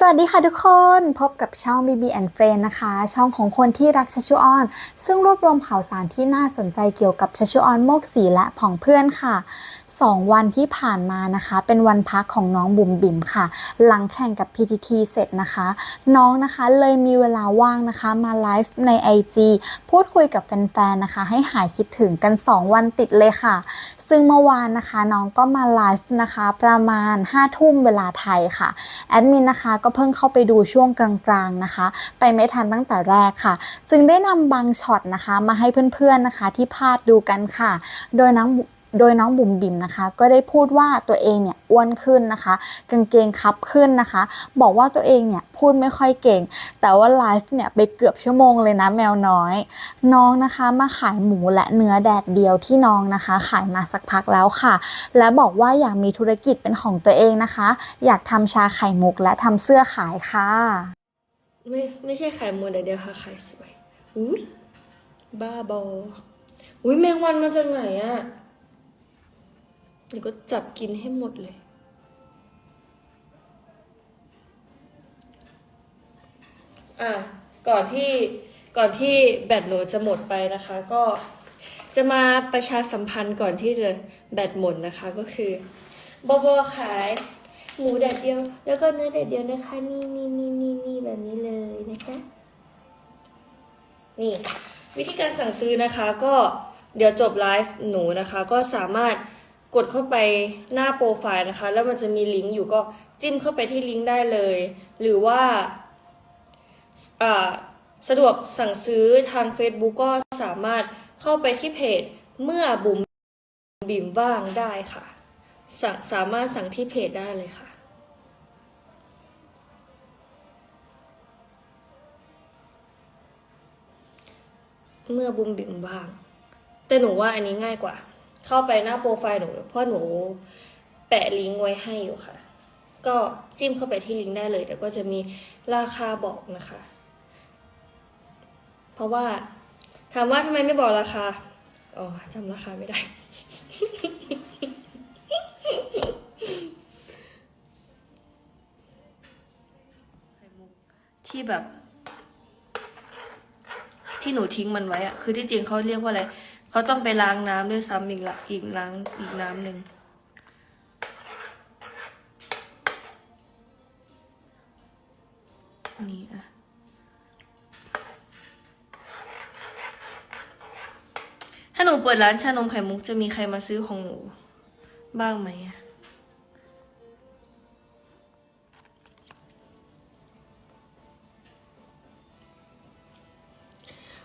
สวัสดีค่ะทุกคนพบกับช่อง BB and Friend นะคะ ช่องของคนที่รักชัชชุออน ซึ่งรวบรวมข่าวสารที่น่าสนใจเกี่ยวกับชัชชุออนโมกสีและผองเพื่อนค่ะ สองวันที่ผ่านมานะคะ เป็นวันพักของน้องบุ๋มบิ๋มค่ะ หลังแข่งกับ PTT เสร็จนะคะ น้องนะคะเลยมีเวลาว่างนะคะ มาไลฟ์ใน IG พูดคุยกับแฟนๆนะคะ ให้หายคิดถึงกัน 2 วันติดเลยค่ะ ซึ่งเมื่อวานนะคะน้องก็มาไลฟ์นะคะ ประมาณ 5 ทุ่มเวลาไทยค่ะ แอดมินนะคะก็เพิ่งเข้าไปดูช่วงกลางๆนะคะ ไปไม่ทันตั้งแต่แรกค่ะ จึงได้นำบางช็อตนะคะ มาให้เพื่อนๆนะคะที่พลาดดูกันค่ะ โดยน้อง โดยน้องบุ๋มบิ๋มนะคะ ก็ได้พูดว่าตัวเองเนี่ยอ้วนขึ้นนะคะ กางเกงคับขึ้นนะคะ บอกว่าตัวเองเนี่ยพูดไม่ค่อยเก่ง แต่ว่าไลฟ์เนี่ยไปเกือบชั่วโมงเลยนะแมวน้อย น้องนะคะมาขายหมูและเนื้อแดดเดียวที่น้องนะคะ ขายมาสักพักแล้วค่ะ และบอกว่าอยากมีธุรกิจเป็นของตัวเองนะคะ อยากทำชาไข่มุกและทำเสื้อขายค่ะไม่ไม่ใช่ขายหมดเดียวค่ะขายสวยอุ้ยบ้าบออุ้ยแมงวันมาจากไหนอะ เดี๋ยวก็จับกินให้หมดเลย อะ ก่อนที่ก่อนที่แบตหนูจะหมดไปนะคะ ก็จะมาประชาสัมพันธ์ก่อนที่จะแบตหมดนะคะก็คือบอบอขายหมูแดดเดียว แล้วก็เนื้อแดดเดียวนะคะ นี่นี่นี่นี่นี่แบบนี้เลยนะคะนี่วิธีการสั่งซื้อนะคะก็เดี๋ยวจบไลฟ์หนูนะคะ ก็สามารถ กดเข้าไปหน้าโปรไฟล์นะคะ แล้วมันจะมีลิงก์อยู่ก็จิ้มเข้าไปที่ลิงก์ได้เลย หรือว่าสะดวกสั่งซื้อทาง Facebook ก็สามารถเข้าไปที่เพจเมื่อบุ๋มบิ่มว่างได้ค่ะสาสามารถสั่งที่เพจได้เลยค่ะ เมื่อบุมบิ่มว่าง แต่หนูว่าอันนี้ง่ายกว่า เข้าไปหน้าโปรไฟล์หนูเพราะหนูแปะลิงก์ไว้ให้อยู่ค่ะ ก็จิ้มเข้าไปที่ลิงก์ได้เลย แต่ก็จะมีราคาบอกนะคะ เพราะว่าถามว่าทำไมไม่บอกราคา อ๋อจำราคาไม่ได้ ที่แบบ ที่หนูทิ้งมันไว้อะคือที่จริงเขาเรียกว่าอะไร เขาต้องไปล้างน้ำด้วยซ้ำอีกละอีกล้างอีกน้ำหนึ่งนี่อะถ้าหนูเปิดร้านชานมไข่มุกจะมีใครมาซื้อของหนูบ้างไหมอะ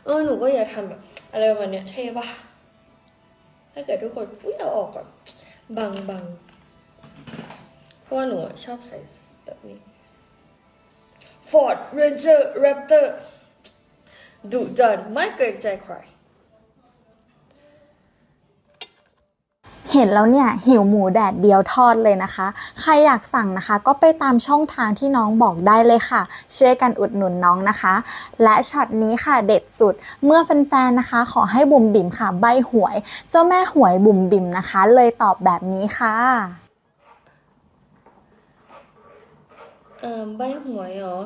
เออหนูก็อยากทำแบบ อะไรประมาณเนี้ยเท่ปะถ้าเกิดทุกคนอุ้ยเอาออกก่อนบังบังเพราะว่าหนูชอบใส่แบบนี้ Ford Ranger Raptor ดุดันไม่เกรงใจใคร เห็นแล้วเนี่ยหิวหมูแดดเดียวทอดเลยนะคะ ใครอยากสั่งนะคะ ก็ไปตามช่องทางที่น้องบอกได้เลยค่ะ ช่วยกันอุดหนุนน้องนะคะ และช็อตนี้ค่ะเด็ดสุด เมื่อแฟนๆนะคะ ขอให้บุ๋มบิ๋มค่ะ ใบหวย เจ้าแม่หวยบุ๋มบิ๋มนะคะ เลยตอบแบบนี้ค่ะเออใบหวยเหรอ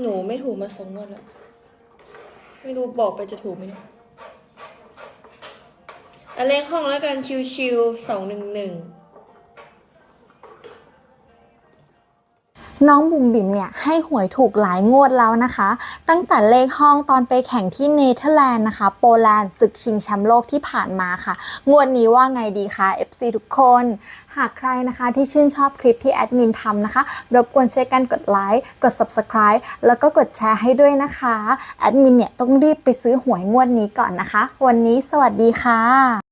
หนูไม่ถูกมาสองวันแล้ว ไม่รู้บอกไปจะถูกไหมเนี่ย อันเลขห้องแล้วกันชิวๆสองหนึ่งหนึ่งน้องบุ๋มบิ๋มเนี่ยให้หวยถูกหลายงวดแล้วนะคะ ตั้งแต่เลขห้องตอนไปแข่งที่เนเธอร์แลนด์นะคะ โปแลนด์ศึกชิงแชมป์โลกที่ผ่านมาค่ะ งวดนี้ว่าไงดีคะ FC ทุกคน หากใครนะคะที่ชื่นชอบคลิปที่แอดมินทำนะคะ รบกวนช่วยกันกดไลค์กด Subscribe แล้วก็กดแชร์ให้ด้วยนะคะ แอดมินเนี่ยต้องรีบไปซื้อหวยงวดนี้ก่อนนะคะ วันนี้สวัสดีค่ะ